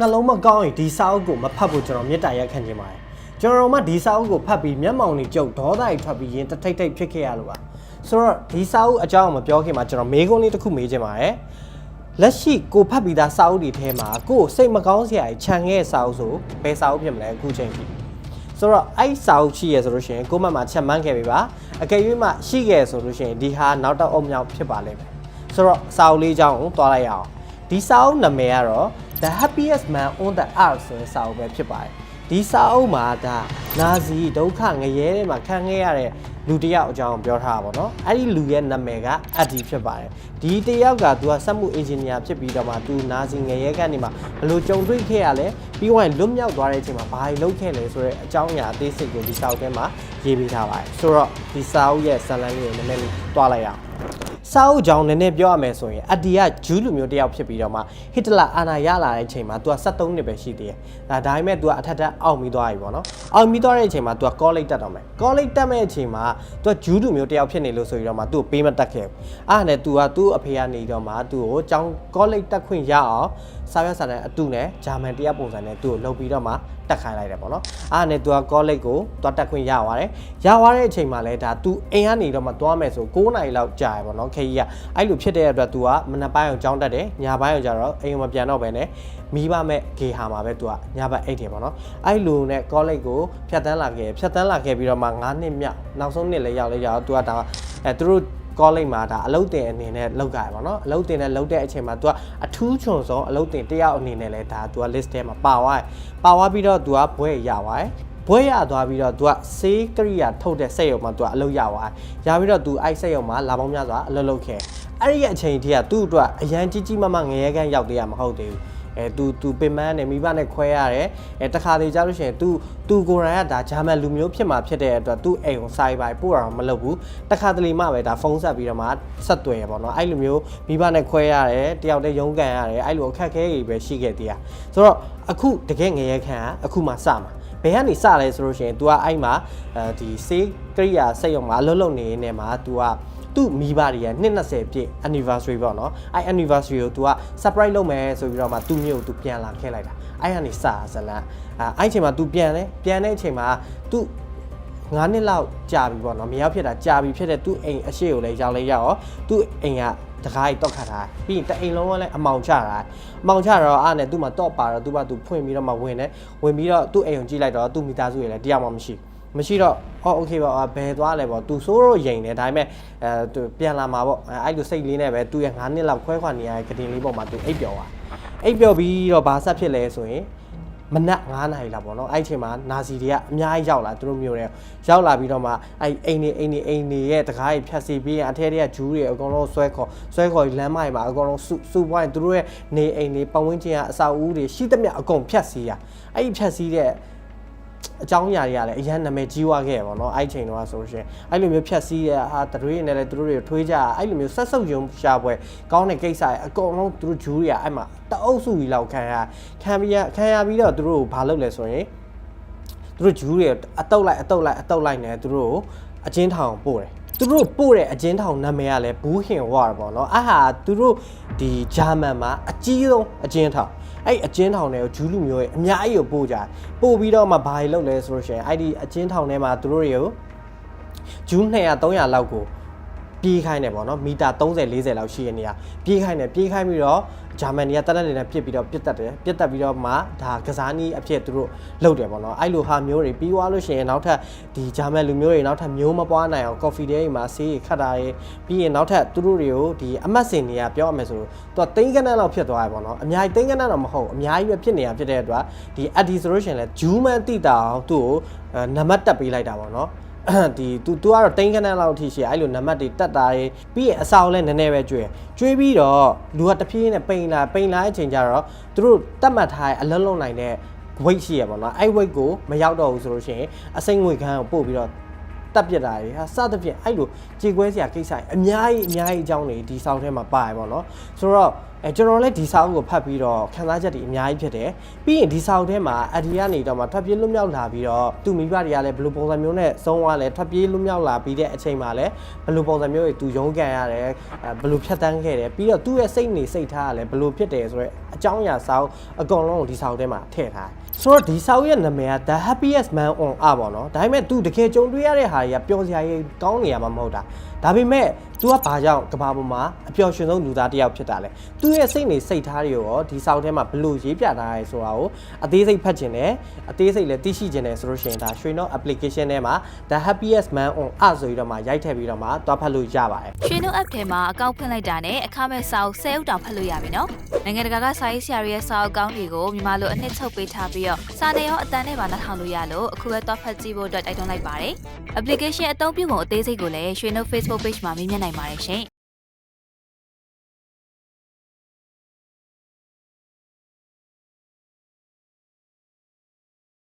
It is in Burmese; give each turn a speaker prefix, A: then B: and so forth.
A: နှလုံးမကောင်းရင်ဒီစာအုပ်ကိုမဖတ်ဖို့ကျွန်တော်မေတ္တာရက်ခံခြင်းပါတယ်ကျွန်တော်တို့မှဒီစာအုပ်ကိုဖတ်ပြီးမျက်မှောင်တွေကြုတ်ဒေါသတွေထွက်ပြီးရင်တထိတ်ထိတ်ဖြစ်ခဲ့ရလို့ပါဆိုတော့ဒီစာအုပ်အကြောင်းမပြောခင်မှာကျွန်တော်မေးခွန်းလေးတစ်ခုမေးခြင်းပါတယ်လက်ရှိကိုဖတ်ပြီးသားစာအုပ်တွေထဲမှာကိုယ်စိတ်မကောင်းစရာကြီးခြံခဲ့တဲ့စာအုပ်ဆိုဘယ်စာအုပ်ဖြစ်မလဲအခုချိန်ထိဆိုတော့အဲ့စာအုပ်ရှိရဆိုလို့ရှိရင်ကိုယ့်မမှာချက်မှန်းခဲ့ပြီပါအကယ်၍မှရှိခဲ့ဆိုလို့ရှိရင်ဒီဟာနောက်တော့အုံမြောက်ဖြစ်ပါလိမ့်မယ်ဆိုတော့စာအုပ်လေးအကြောင်းကိုသွားလိုက်ရအောင်ဒီစာအုပ်နာမည်ကတော့ The Happiest Man on the Earth ဆိုတဲ့စာအုပ်ပဲဖြစ်ပါတယ်ဒီစာအုပ်မှာဒါနာဇီဒုက္ခငရဲထဲမှာခံခဲ့ရတဲ့လူတစ်ယောက်အကြောင်းပြောထားတာပေါ့နော်အဲ့ဒီလူရဲ့နာမည်ကအက်ဒီဖြစ်ပါတယ်ဒီတစ်ယောက်ကသူကစက်မှုအင်ဂျင်နီယာဖြစ်ပြီးတော့မှသူနာဇီငရဲကနေမှဘယ်လိုကြုံတွေ့ခဲ့ရလဲပြီးတော့လွတ်မြောက်သွားတဲ့အချိန်မှာဘာတွေလုပ်ခဲ့လဲဆိုတဲ့အကြောင်းအရာအသေးစိတ်ကိုဒီစာအုပ်ထဲမှာရေးပေးထားပါတယ်ဆိုတော့ဒီစာအုပ်ရဲ့ဇာတ်လမ်းလေးကိုနည်းနည်းလေးတွားလိုက်ရအောင် စာအုပ်ကြောင့်နည်းနည်းပြောရမယ်ဆိုရင်အဒီကဂျူးလူမျိုးတစ်ယောက်ဖြစ်ပြီးတော့မှဟစ်တလာအာဏာရလာတဲ့အချိန်မှာ तू က73နှစ်ပဲရှိသေးတယ်။ဒါဒါပေမဲ့ तू ကအထက်ထက်အောင်ပြီးသွားပြီပေါ့နော်။အောင်ပြီးသွားတဲ့အချိန်မှာ तू က college တက်တော့မယ်။ college တက်မဲ့အချိန်မှာ तू ကဂျူးလူမျိုးတစ်ယောက်ဖြစ်နေလို့ဆိုပြီးတော့မှ तू ကိုပေးမတက်ခဲ့ဘူး။အားနဲ့ तू ကသူ့အဖေကနေတော့မှ तू ကိုကျောင်း college တက်ခွင့်ရအောင်စာရွက်စာတမ်းအတူနဲ့ဂျာမန်တရားပုံစံနဲ့ तू ကိုလုပ်ပြီးတော့မှတက်ခိုင်းလိုက်တယ်ပေါ့နော်။အားနဲ့ तू က college ကိုသွားတက်ခွင့်ရသွားတယ်။ရသွားတဲ့အချိန်မှာလဲဒါ तू အိမ်ကနေတော့မှသွားမယ်ဆို9နာရီလောက်ကြာ ရပေါ့နော်။ခေကြီးကအဲ့လိုဖြစ်တဲ့အတွက် तू ကမနက်ပိုင်းအောင်ကြောင်းတက်တယ်။ညပိုင်းအောင်ကျတော့အိမ်မပြန်တော့ဘဲနဲ့မိဘမဲ့ဂေဟာမှာပဲ तू ကညဘက်အိတ်တယ်ပေါ့နော်။အဲ့လိုနဲ့ college ကိုဖြတ်တန်းလာခဲ့ဖြတ်တန်းလာခဲ့ပြီးတော့မှ9နှစ်မြောက်နောက်ဆုံးနှစ်လည်းရောက်လဲရောက် तू ကဒါအဲသူတို့ college မှာဒါအလုပ်တင်အနေနဲ့လောက်ကြရပါတော့အလုပ်တင်နဲ့လောက်တဲ့အချိန်မှာ तू ကအထူးချွန်ဆုံးအလုပ်တင်တယောက်အနေနဲ့လဲဒါ तू က list ထဲမှာပါသွားတယ်ပါသွားပြီးတော့ तू ကဘွဲရသွားတယ် ဘွဲရသွားပြီးတော့သူကဆေးကရိယာထုတ်တဲ့စက်ရုံမှာသူကအလုပ်ရသွားရပြီးတော့သူအဲ့စက်ရုံမှာလာပေါင်းများစွာအလုပ်လုပ်ခဲ့အဲ့ဒီအချိန်ထိကသူ့အတွက်အရန်ကြီးကြီးမားမားငရဲကန်းရောက်သေးရမဟုတ်သေးဘူးအဲသူသူပင်မနဲ့မိဘနဲ့ခွဲရတယ်အဲတခါတည်းကြလို့ရှိရင်သူသူကိုယ်တိုင်ကဒါဂျာမန်လူမျိုးဖြစ်မှာဖြစ်တဲ့အတွက်သူအိမ်ကိုစိုက်ပိုင်ပို့တာမလုပ်ဘူးတခါတလေမှပဲဒါဖုန်းဆက်ပြီးတော့မှဆက်သွယ်ရပေါ့နော်အဲ့လူမျိုးမိဘနဲ့ခွဲရတယ်တယောက်တည်းရုံးကန်ရတယ်အဲ့လိုအခက်အခဲတွေပဲရှိခဲ့သေးတာဆိုတော့အခုတကယ်ငရဲခံကအခုမှစမှာ ယ်ကနေစလဲဆိုလို့ရှိရင် तू ကအဲ့မှာအဲဒီစေးကရိယာစက်ရုံမှာအလုပ်လုပ်နေနေမှာ तू ကသူ့မိဘတွေက220ပြည့် anniversary ပေါ့နော်အဲ့ anniversary ကို तू က surprise လုပ်မယ်ဆိုပြီးတော့မှသူ့မြို့ကို तू ပြန်လာခဲ့လိုက်တာအဲ့ကနေစဇလန်အဲ့အဲ့အချိန်မှာ तू ပြန်တယ်ပြန်တဲ့အချိန်မှာ तू 9နှစ်လောက်ကြာပြီပေါ့နော်မရောက်ဖြစ်တာကြာပြီဖြစ်တဲ့သူ့အိမ်အရှိကိုလည်းရောက်လဲရောက်ရောသူ့အိမ်က တကားကြီးတောက်ခတ်ထားပြီးရင်တအိမ်လုံးကလည်းအမောင်ချတာအမောင်ချတော့အားနဲ့သူ့မှာတော့ပါတော့သူ့ဘာသူဖွင့်ပြီးတော့မှဝင်တယ်ဝင်ပြီးတော့သူ့အိမ်ကိုကြည့်လိုက်တော့သူ့မိသားစုတွေလည်းတရားမှမရှိမရှိတော့အော်โอเคပါဘယ်သွားလဲပေါ့သူစိုးတော့ရင်တယ်ဒါပေမဲ့အဲသူပြန်လာမှာပေါ့အဲအဲ့လိုစိတ်လေးနဲ့ပဲသူ့ရဲ့9နှစ်လောက်ခွဲခွာနေရတဲ့ကတင်လေးပေါ်မှာသူအိပ်ပျော်သွားအိပ်ပျော်ပြီးတော့ဘာဆက်ဖြစ်လဲဆိုရင် မနက်9နာရီလောက်ပေါ့နော်အဲ့ဒီအချိန်မှာနာစီတွေကအများကြီးရောက်လာသူတို့မျိုးတွေရောက်လာပြီးတော့မှအဲ့အိမ်နေအိမ်နေအိမ်နေရဲ့တကားကြီးဖြတ်စီပြီးရင်အထက်တွေကဂျူးတွေအကုန်လုံးဆွဲခေါ်ဆွဲခေါ်လမ်းမတွေမှာအကုန်လုံးစုစုပွားရင်သူတို့ရဲ့နေအိမ်နေပတ်ဝန်းကျင်ကအဆောက်အဦတွေရှိသမျှအကုန်ဖြတ်စီရအဲ့ဒီဖြတ်စီတဲ့ အကြောင်းအရာတွေကလည်းအရင်နာမည်ကြီးွားခဲ့ရပါတော့အဲ့ဒီချိန်တော့ဆိုလို့ရှိရင်အဲ့လိုမျိုးဖြတ်စီးရဟာတတွေးနေလည်းသူတို့တွေထွေးကြအဲ့လိုမျိုးဆက်ဆုပ်ယုံရှာပွဲကောင်းတဲ့ကိစ္စရအကုန်လုံးသူတို့ဂျူးတွေကအဲ့မှာတအုပ်စုကြီးလောက်ခံရခံပြီးရခံရပြီးတော့သူတို့ဘာလုပ်လဲဆိုရင်သူတို့ဂျူးတွေအတုပ်လိုက်အတုပ်လိုက်အတုပ်လိုက်နေသူတို့ကိုအချင်းထောင်ပို့တယ်သူတို့ပို့တဲ့အချင်းထောင်နာမည်ကလည်းဘူးဟင်ဝါပေါ့နော်အဟာသူတို့ဒီဂျာမန်မှာအကြီးဆုံးအချင်းထောင် အဲ့အချင်းထောင်တွေကိုဂျူးလူမျိုးရဲ့အများကြီးကိုပို့ကြတယ်ပို့ပြီးတော့မှဘာတွေလုပ်လဲဆိုလို့ရှိရင်အဲ့ဒီအချင်းထောင်ထဲမှာသူတို့တွေကိုဂျူး200 300လောက်ကို ပြေးခိုင်းတယ်ပေါ့နော်မီတာ30 40လောက်ရှိရနေရပြေးခိုင်းတယ်ပြေးခိုင်းပြီးတော့ဂျာမန်တွေကတက်တက်လေးနဲ့ပြစ်ပြီးတော့ပြစ်တက်တယ်ပြစ်တက်ပြီးတော့မှဒါကစားနည်းအဖြစ်သူတို့လုပ်တယ်ပေါ့နော်အဲ့လိုဟာမျိုးတွေပြီးသွားလို့ရှိရင်နောက်ထပ်ဒီဂျာမန်လူမျိုးတွေနောက်ထပ်မျိုးမပွားနိုင်အောင်ကော်ဖီတဲတွေမှာဆေးတွေခတ်တာတွေပြီးရင်နောက်ထပ်သူတို့တွေကိုဒီအမတ်စင်တွေကပြောရမယ်ဆိုတော့သူကတိန်းကနန်းလောက်ဖြစ်သွားရပေါ့နော်အများကြီးတိန်းကနန်းတော့မဟုတ်အများကြီးပဲဖြစ်နေတာဖြစ်တဲ့အတွက်ဒီအက်ဒီဆိုလို့ရှိရင်လဲဂျူးမန်တိတာအောင်သူ့ကိုနံပါတ်တက်ပေးလိုက်တာပေါ့နော် ဒီ तू तू ကတော့တိန်းခဏလောက်အထိရှိအဲ့လိုနံပါတ်တွေတက်တာတွေပြီးရင်အစာကိုလည်းနည်းနည်းပဲကျွေးကျွေးပြီးတော့လူကတဖြည်းနဲ့ပိန်လာပိန်လာတဲ့အချိန်ကျတော့သူတို့တတ်မှတ်ထားတဲ့အလုံးလုံးနိုင်တဲ့ weight ရှိရပါတော့အဲ့ weight ကိုမရောက်တော့ဘူးဆိုလို့ရှိရင်အစိမ့်ငွေခန်းကိုပို့ပြီးတော့တက်ပြစ်တာတွေဟာစသဖြင့်အဲ့လိုကြေကွဲစရာကိစ္စအများကြီးအများကြီးအကြောင်းတွေဒီဆောက်ထဲမှာပါရပါတော့ဆိုတော့အဲကျွန်တော်လည်းဒီစာအုပ်ကိုဖတ်ပြီးတော့ခံစားချက်တွေအများကြီးဖြစ်တယ်ပြီးရင်ဒီစာအုပ်ထဲမှာအဒီကနေတော့မှထွက်ပြေးလွတ်မြောက်လာပြီးတော့သူ့မိဘတွေကလည်းဘယ်လိုပုံစံမျိုးနဲ့ဆုံးသွားလဲထွက်ပြေးလွတ်မြောက်လာပြီးတဲ့အချိန်မှာလည်းဘယ်လိုပုံစံမျိုးတွေသူရုန်းကန်ရတယ်အဲဘယ်လိုဖြတ်တန်းခဲ့တယ်ပြီးတော့သူ့ရဲ့စိတ်နေစိတ်ထားကလည်းဘယ်လိုဖြစ်တယ်ဆိုတော့အကြောင်းအရာစာအုပ်အကုန်လုံးကိုဒီစာအုပ်ထဲမှာထည့်ထားတယ်ဆိုတော့ဒီစာအုပ်ရဲ့နာမည်က The Happiest Man on Earth ပေါ့နော်ဒါပေမဲ့ तू တကယ်ကြုံတွေ့ရတဲ့ဟာတွေကပျော်စရာကြီးကောင်းနေရမှာမဟုတ်တာဒါပေမဲ့ तू ကဘာကြောင့်ကဘာပေါ်မှာအပျော်ရွှင်ဆုံးလူသားတစ်ယောက်ဖြစ်တာလဲသူ့ရဲ့စိတ်နေစိတ်ထားတွေကိုရောဒီစာအုပ်ထဲမှာဘယ်လိုရေးပြထားရဲဆိုတာကိုအသေးစိတ်ဖတ်ခြင်းနဲ့အသေးစိတ်လည်းသိရှိခြင်းနဲ့ဆိုလို့ရှိရင်ဒါရွှေနော့ application ထဲမှာ The Happiest Man on Earth ဆိုပြီးတော့မှရိုက်ထည့်ပြီးတော့မှတွားဖတ်လို့ရပါတယ်
B: ရွှေနှုတ် app ထဲမှာအကောင့်ဖွင့်လိုက်တာနဲ့အခမဲ့စာအုပ်10အုပ်တောင်ဖတ်လို့ရပြီနော်နိုင်ငံတကာကစာရေးဆရာတွေရဲ့စာအုပ်ကောင်းတွေကိုမြန်မာလိုအနှစ်ချုပ်ပေးထားပြီးတော့စာနယ်ရောအတန်းနဲ့ပါနှာထောင်လို့ရလို့အခုပဲတော့ဖတ်ကြည့်ဖို့အတွက်တိုက်တွန်းလိုက်ပါတယ် application အသုံးပြုပုံအသေးစိတ်ကိုလည်းရွှေနှုတ် Facebook page မှာမြင်မြင်နိုင်ပါတယ်ရှင်